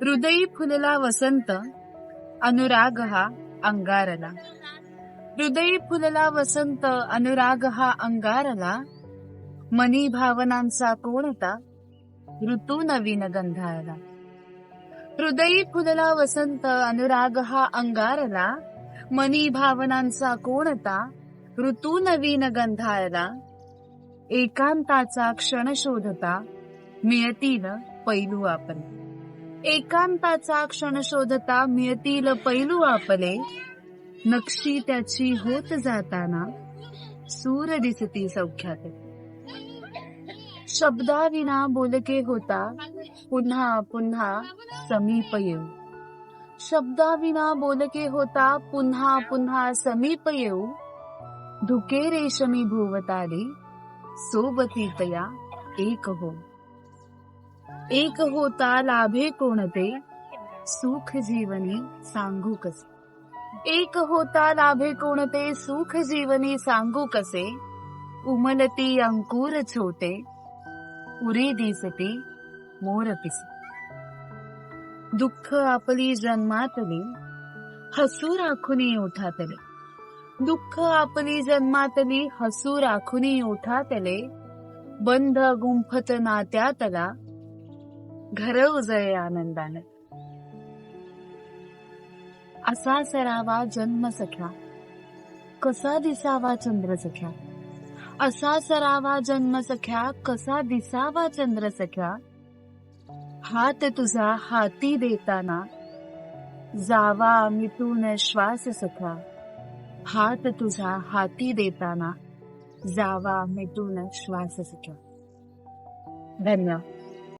हृदयी फुलला वसंत अनुराग हा अंगारला. हृदयी फुलला वसंत अनुराग हा अंगारला. मनी भावनांचा कोणता ऋतू नवीन गंधारला. हृदयी फुलला वसंत अनुराग हा अंगारला. मनी भावनांचा कोणता ऋतू नवीन गंधारला. एकांताचा क्षण शोधता मिळतील पैलू आपण. एकांताचा क्षण शोधता मिळतील पैलू आपले. नक्षी त्याची होत जाताना सूर दिसती सौख्यात. शब्दाविना बोलके होता पुन्हा पुन्हा समीप येऊ शब्दाविना बोलके होता पुन्हा पुन्हा समीप येऊ धुके रेशमी भोवताली सोबती तया एक हो. एक होता लाभे कोणते? सुख जीवनी सांगू कसे? एक होता लाभे कोणते? सुख जीवनी सांगू कसे? उमलती अंकुर छोटे उरी दिसती मोर पिसे. दुःख आपली जन्मातली हसू राखुनी ओठातले. दुःख आपली जन्मातली हसू राखुनी ओठातले. बंध गुंफत नात्यातला घर उजळे आनंदाने. असा सरावा जन्म सख्या. कसा दिसावा चंद्र सख्या. असा सरावा जन्म सख्या कसा दिसावा चंद्र सख्या. हात तुझा हाती देताना जावा मिटून श्वास सख्या. हात तुझा हाती देताना जावा मिटून श्वास सख्या. धन्यवाद.